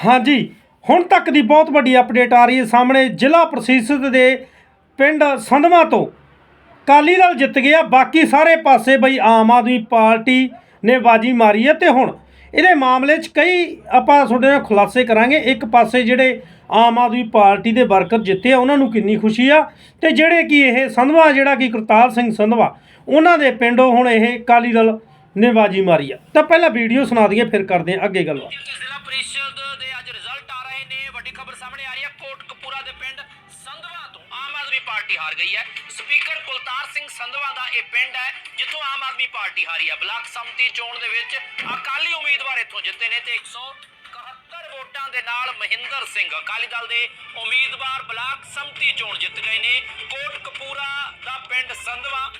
ਹਾਂਜੀ, ਹੁਣ ਤੱਕ ਦੀ ਬਹੁਤ ਵੱਡੀ ਅਪਡੇਟ ਆ ਰਹੀ ਹੈ ਸਾਹਮਣੇ ਜ਼ਿਲ੍ਹਾ ਪ੍ਰਸ਼ਾਸਕ ਦੇ ਪਿੰਡ ਸੰਧਵਾ ਤੋਂ। ਕਾਲੀ ਦਲ ਜਿੱਤ ਗਿਆ, ਬਾਕੀ ਸਾਰੇ ਪਾਸੇ ਬਈ ਆਮ ਆਦਮੀ ਪਾਰਟੀ ਨੇ ਬਾਜੀ ਮਾਰੀ ਹੈ ਤੇ ਹੁਣ ਇਹਦੇ ਮਾਮਲੇ 'ਚ ਕਈ ਆਪਾਂ ਤੁਹਾਡੇ ਨਾਲ ਖੁਲਾਸੇ ਕਰਾਂਗੇ। ਇੱਕ ਪਾਸੇ ਜਿਹੜੇ ਆਮ ਆਦਮੀ ਪਾਰਟੀ ਦੇ ਵਰਕਰ ਜਿੱਤੇ ਆ, ਉਹਨਾਂ ਨੂੰ ਕਿੰਨੀ ਖੁਸ਼ੀ ਆ ਤੇ ਜਿਹੜੇ ਕਿ ਇਹ ਸੰਧਵਾ, ਜਿਹੜਾ ਕਿ ਕਰਤਾਰ ਸਿੰਘ ਸੰਧਵਾ, ਉਹਨਾਂ ਦੇ ਪਿੰਡੋਂ ਹੁਣ ਇਹ ਕਾਲੀ ਦਲ ਨੇ ਬਾਜੀ ਮਾਰੀ ਆ। ਤਾਂ ਪਹਿਲਾਂ ਵੀਡੀਓ ਸੁਣਾ ਦਈਏ, ਫਿਰ ਕਰਦੇ ਹਾਂ ਅੱਗੇ ਗੱਲਬਾਤ। ਜ਼ਿਲ੍ਹਾ ਪ੍ਰੀਸ਼ਦ ਦੇ ਅੱਜ ਰਿਜ਼ਲਟ ਆ ਰਹੇ ਨੇ ਵੱਡੀ ਖਬਰ ਸਾਹਮਣੇ ਆ ਰਹੀ ਹੈ। ਕੋਟਕਪੂਰਾ ਦੇ ਪਿੰਡ ਸੰਧਵਾ ਤੋਂ ਆਮ ਆਦਮੀ ਪਾਰਟੀ ਹਾਰ ਗਈ ਹੈ। ਸਪੀਕਰ ਕੁਲਤਾਰ ਸਿੰਘ ਸੰਧਵਾ ਦਾ ਇਹ ਪਿੰਡ ਹੈ, ਜਿੱਥੋਂ ਆਮ ਆਦਮੀ ਪਾਰਟੀ ਹਾਰੀ ਹੈ। ਬਲਾਕ ਸੰਮਤੀ ਚੋਣ ਦੇ ਵਿੱਚ ਅਕਾਲੀ ਉਮੀਦਵਾਰ ਇੱਥੋਂ ਜਿੱਤੇ ਨੇ ਤੇ 171 ਵੋਟਾਂ ਦੇ ਨਾਲ ਮਹਿੰਦਰ ਸਿੰਘ ਅਕਾਲੀ ਦਲ ਦੇ ਉਮੀਦਵਾਰ ਬਲਾਕ ਸੰਮਤੀ ਚੋਣ ਜਿੱਤ ਗਏ ਨੇ। ਕੋਟਕਪੂਰਾ ਦਾ ਪਿੰਡ ਸੰਧਵਾ,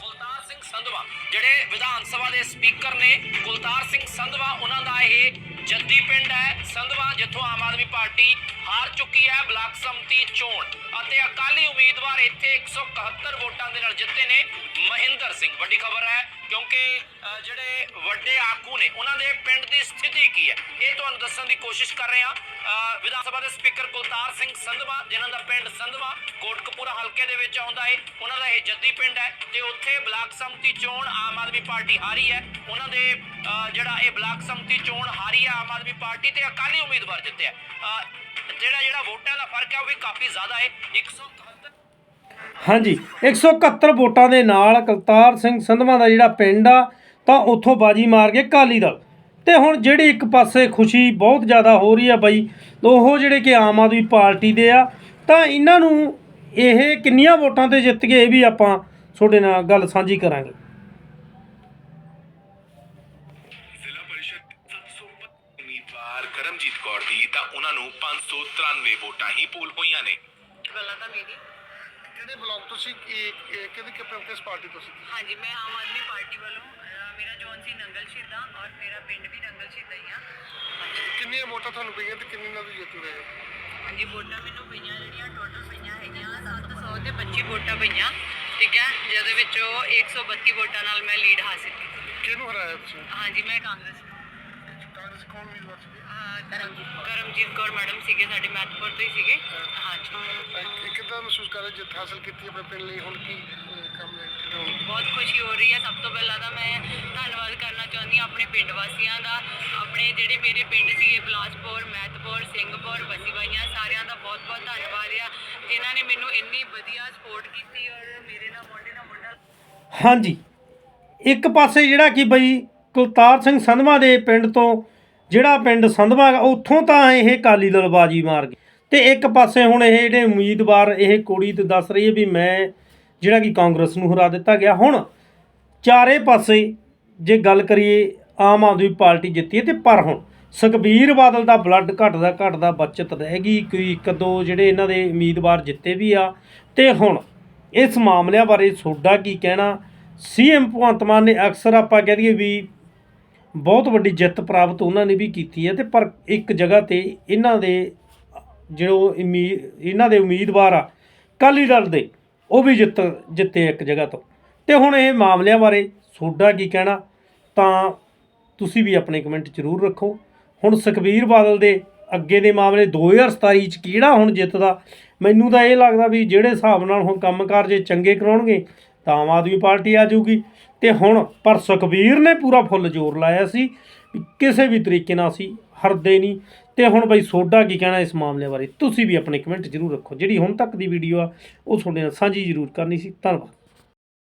ਕੁਲਤਾਰ ਸਿੰਘ ਸੰਧਵਾ, ਜਿਹੜੇ ਵਿਧਾਨ ਸਭਾ ਦੇ ਸਪੀਕਰ ਨੇ, ਕੁਲਤਾਰ ਸਿੰਘ ਸੰਧਵਾ, ਉਹਨਾਂ ਦਾ ਇਹ ਜੱਦੀ ਪਿੰਡ ਹੈ, ਸੰਧਵਾ, ਜਿੱਥੋਂ ਆਮ ਆਦਮੀ ਪਾਰਟੀ ਹਾਰ ਚੁੱਕੀ ਹੈ, ਬਲਾਕ ਸੰਮਤੀ ਚੋਣ। ਅਤੇ ਅਕਾਲੀ ਉਮੀਦਵਾਰ ਇੱਥੇ 171 ਵੋਟਾਂ ਦੇ ਨਾਲ ਜਿੱਤੇ ਨੇ ਮਹਿੰਦਰ ਸਿੰਘ। ਵੱਡੀ ਖਬਰ ਹੈ, ਕਿਉਂਕਿ ਜਿਹੜੇ ਵੱਡੇ ਆਗੂ ਨੇ, ਉਹਨਾਂ ਦੇ ਪਿੰਡ ਦੀ ਸਥਿਤੀ ਕੀ ਹੈ? ਇਹ ਤੁਹਾਨੂੰ ਦੱਸਣ ਦੀ ਕੋਸ਼ਿਸ਼ ਕਰ ਰਹੇ ਹਾਂ। ਵਿਧਾਨ ਸਭਾ ਦੇ ਸਪੀਕਰ ਕੁਲਤਾਰ ਸਿੰਘ ਸੰਧਵਾ, ਜਿਨ੍ਹਾਂ ਦਾ ਪਿੰਡ ਸੰਧਵਾ, ਕੋਟਕਪੂਰਾ ਹਲਕੇ ਦੇ ਵਿੱਚ ਆਉਂਦਾ ਹੈ ਉਹਨਾਂ ਦਾ ਇਹ ਜੱਦੀ ਪਿੰਡ ਹੈ, ਤੇ ਉੱਥੇ ਬਲਾਕ ਸੰਮਤੀ ਚੋਣ ਆਮ ਆਦਮੀ ਪਾਰਟੀ ਹਾਰੀ ਹੈ। ਉਹਨਾਂ ਦੇ ਜਿਹੜਾ ਇਹ ਬਲਾਕ ਸੰਮਤੀ ਚੋਣ ਹਾਰੀ ਹੈ ਆਮ ਆਦਮੀ ਪਾਰਟੀ ਤੇ ਅਕਾਲੀ ਉਮੀਦਵਾਰ ਜਿੱਤਿਆ ਜਿਹੜਾ ਜਿਹੜਾ ਵੋਟਾਂ ਦਾ ਫ਼ਰਕ ਹੈ ਉਹ ਵੀ ਕਾਫੀ ਜ਼ਿਆਦਾ ਹੈ 171 ਹਾਂਜੀ 171 ਵੋਟਾਂ ਦੇ ਨਾਲ ਕਰਤਾਰ ਸਿੰਘ ਸੰਧਵਾ ਦਾ ਜਿਹੜਾ ਪਿੰਡ ਆ, ਤਾਂ ਉੱਥੋਂ ਬਾਜੀ ਮਾਰ ਕੇ ਕਾਲੀ ਦਲ। ਤੇ ਹੁਣ ਜਿਹੜੀ ਇੱਕ ਪਾਸੇ ਖੁਸ਼ੀ ਬਹੁਤ ਜ਼ਿਆਦਾ ਹੋ ਰਹੀ ਆ ਬਾਈ, ਉਹ ਜਿਹੜੇ ਕਿ ਆਮ ਆਦਮੀ ਪਾਰਟੀ ਦੇ ਆ, ਤਾਂ ਇਹਨਾਂ ਨੂੰ ਇਹ ਕਿੰਨੀਆਂ ਵੋਟਾਂ ਤੇ ਜਿੱਤ ਗਏ ਇਹ ਵੀ ਆਪਾਂ ਤੁਹਾਡੇ ਨਾਲ ਗੱਲ ਸਾਂਝੀ ਕਰਾਂਗੇ। ਕਰਮਜੀਤ ਕੌਰ ਦੀ ਤਾਂ ਉਹਨਾਂ ਨੂੰ 593 ਵੋਟਾਂ ਹੀ ਪੂਲ ਹੋਈਆਂ ਨੇ। ਗੱਲਾਂ ਤਾਂ ਮੇਰੀ। ਕਿਹੜੇ ਬਲਾਕ ਤੁਸੀਂ ਕਿਹਦੀ ਕਿ- ਕਿਸ ਪਾਰਟੀ ਤੋਂ ਸੀ? ਹਾਂਜੀ ਮੈਂ ਆਮ ਆਦਮੀ ਪਾਰਟੀ ਵੱਲੋਂ ਅਹ ਮੇਰਾ ਜੌਨ ਸੀ ਨੰਗਲ ਸ਼ਹੀਦਾਂ ਔਰ ਮੇਰਾ ਪਿੰਡ ਵੀ ਨੰਗਲ ਸ਼ਹੀਦਾਂ ਹੀ ਆ। ਕਿੰਨੀਆਂ ਵੋਟਾਂ ਤੁਹਾਨੂੰ ਪਈਆਂ ਤੇ ਕਿੰਨੀ ਨਾਲ ਜਿੱਤ ਗਏ ਹੋ? ਹਾਂਜੀ ਵੋਟਾਂ ਮੈਨੂੰ ਪਈਆਂ ਜਿਹੜੀਆਂ ਟੋਟਲ ਪਈਆਂ ਹੈਗੀਆਂ 700 ਤੇ 25 ਵੋਟਾਂ ਪਈਆਂ। ਠੀਕ ਹੈ ਜਿਹਦੇ ਵਿੱਚੋਂ 132 ਵੋਟਾਂ ਨਾਲ ਮੈਂ ਲੀਡ ਹਾਸਿਲ ਕੀਤੀ। ਕਿਹਨੂੰ ਹਰਾਇਆ ਤੁਸੀਂ? ਹਾਂਜੀ ਮੈਂ ਕਾਂਗਰਸ ਕਾਂਗਰਸ ਕੌਣ ਉਮੀਦਵਾਰ ਸੀ ਅਹ ਕਰਮਜੀਤ ਕਰਮਜੀਤ ਕੌਰ। ਮੈਡਮ ਸੀਗੇ ਸਾਡੇ ਮਹਿਤਪੁਰ ਤੋਂ ਹੀ ਸੀਗੇ ਹਾਂਜੀ ਕਿੱਦਾਂ ਮਹਿਸੂਸ ਕਰ ਰਹੇ ਜਿੱਤ ਹਾਸਲ ਕੀਤੀ ਆਪਣੇ ਪਿੰਡ ਲਈ ਹੁਣ ਕੀ ਅਹ, ਕੰਮ ਹੈ ਕਿੱਦਾਂ ਹੁਣ? ਬਹੁਤ ਖੁਸ਼ੀ ਹੋ ਰਹੀ ਹੈ। ਸਭ ਤੋਂ ਪਹਿਲਾਂ ਤਾਂ ਮੈਂ ਧੰਨਵਾਦ ਕਰਨਾ ਚਾਹੁੰਦੀ ਹਾਂ ਆਪਣੇ ਪਿੰਡ ਵਾਸੀਆਂ ਦਾ। ਆਪਣੇ ਜਿਹੜੇ ਮੇਰੇ ਪਿੰਡ ਸੀਗੇ ਬਲਾਸਪੁਰ ਮਹਿਤਪੁਰ ਸਿੰਘਪੁਰ ਬਸੀਬਾਈਆਂ ਸਾਰਿਆਂ ਦਾ ਬਹੁਤ ਬਹੁਤ ਧੰਨਵਾਦ ਆ। ਜਿਨ੍ਹਾਂ ਨੇ ਮੈਨੂੰ ਇੰਨੀ ਵਧੀਆ ਸਪੋਰਟ ਕੀਤੀ ਔਰ ਮੇਰੇ ਨਾਲ ਮੋਢੇ ਨਾਲ ਮੋਢਾ ਹਾਂਜੀ। ਇੱਕ ਪਾਸੇ ਜਿਹੜਾ ਕਿ ਬਈ ਕੁਲਤਾਰ ਸਿੰਘ ਸੰਧਵਾ ਦੇ ਪਿੰਡ ਤੋਂ, ਜਿਹੜਾ ਪਿੰਡ ਸੰਧਵਾ ਉੱਥੋਂ ਤਾਂ ਇਹ ਕਾਲੀ ਦਲ ਬਾਜੀ ਮਾਰ ਗਈ ਤੇ ਇੱਕ ਪਾਸੇ ਹੁਣ ਇਹ ਜਿਹੜੇ ਉਮੀਦਵਾਰ, ਇਹ ਕੁੜੀ ਤੇ ਦੱਸ ਰਹੀ ਹੈ ਵੀ ਮੈਂ ਜਿਹੜਾ ਕਿ ਕਾਂਗਰਸ ਨੂੰ ਹਰਾ ਦਿੱਤਾ ਗਿਆ। ਹੁਣ ਚਾਰੇ ਪਾਸੇ ਜੇ ਗੱਲ ਕਰੀਏ, ਆਮ ਆਦਮੀ ਪਾਰਟੀ ਜਿੱਤੀ ਹੈ ਤੇ ਪਰ ਹੁਣ ਸੁਖਬੀਰ ਬਾਦਲ ਦਾ ਬਲੱਡ ਘਟਦਾ ਘਟਦਾ ਬਚਤ ਰਹਿ ਗਈ। ਕੋਈ ਇੱਕ ਦੋ ਜਿਹੜੇ ਇਹਨਾਂ ਦੇ ਉਮੀਦਵਾਰ ਜਿੱਤੇ ਵੀ ਆ। ਤੇ ਹੁਣ ਇਸ ਮਾਮਲਿਆਂ ਬਾਰੇ ਤੁਹਾਡਾ ਕੀ ਕਹਿਣਾ? ਸੀਐਮ ਭਗਵੰਤ ਮਾਨ ਨੇ ਅਕਸਰ ਆਪਾਂ ਕਹਿ ਦਈਏ ਵੀ ਬਹੁਤ ਵੱਡੀ ਜਿੱਤ ਪ੍ਰਾਪਤ ਉਹਨਾਂ ਨੇ ਵੀ ਕੀਤੀ ਹੈ ਤੇ ਪਰ ਇੱਕ ਜਗ੍ਹਾ ਤੇ ਇਹਨਾਂ ਦੇ ਜੋ ਉਮੀ- ਇਹਨਾਂ ਦੇ ਉਮੀਦਵਾਰ ਆ, ਅਕਾਲੀ ਦਲ ਦੇ, ਉਹ ਵੀ ਜਿੱਤ, ਜਿੱਤੇ ਇੱਕ ਜਗ੍ਹਾ ਤੋਂ। ਤੇ ਹੁਣ ਇਹ ਮਾਮਲਿਆਂ ਬਾਰੇ ਤੁਹਾਡਾ ਕੀ ਕਹਿਣਾ, ਤਾਂ ਤੁਸੀਂ ਵੀ ਆਪਣੇ ਕਮੈਂਟ ਜ਼ਰੂਰ ਰੱਖੋ। ਹੁਣ ਸੁਖਬੀਰ ਬਾਦਲ ਦੇ ਅੱਗੇ ਦੇ ਮਾਮਲੇ 2027 ਚ ਕਿਹੜਾ ਹੁਣ ਜਿੱਤਦਾ, ਮੈਨੂੰ ਤਾਂ ਇਹ ਲੱਗਦਾ ਵੀ ਜਿਹੜੇ ਹਿਸਾਬ ਨਾਲ ਹੁਣ ਕੰਮਕਾਰ ਜੇ ਚੰਗੇ ਕਰਾਉਣਗੇ ਤਾਂ ਆਮ ਆਦਮੀ ਪਾਰਟੀ ਆ ਜਾਊਗੀ। ਤੇ ਹੁਣ ਪਰ ਸੁਖਬੀਰ ਨੇ ਪੂਰਾ ਫੁੱਲ ਜ਼ੋਰ ਲਾਇਆ ਸੀ ਵੀ ਕਿਸੇ ਵੀ ਤਰੀਕੇ ਨਾਲ ਅਸੀਂ ਹਰਦੇ ਨਹੀਂ। ਤੇ ਹੁਣ ਬਈ ਸੋਡਾ ਕੀ ਕਹਿਣਾ ਇਸ ਮਾਮਲੇ ਬਾਰੇ? ਤੁਸੀਂ ਵੀ ਆਪਣੇ ਕਮੈਂਟ ਜ਼ਰੂਰ ਰੱਖੋ। ਜਿਹੜੀ ਹੁਣ ਤੱਕ ਦੀ ਵੀਡੀਓ ਆ, ਉਹ ਤੁਹਾਡੇ ਨਾਲ ਸਾਂਝੀ ਜ਼ਰੂਰ ਕਰਨੀ ਸੀ। ਧੰਨਵਾਦ।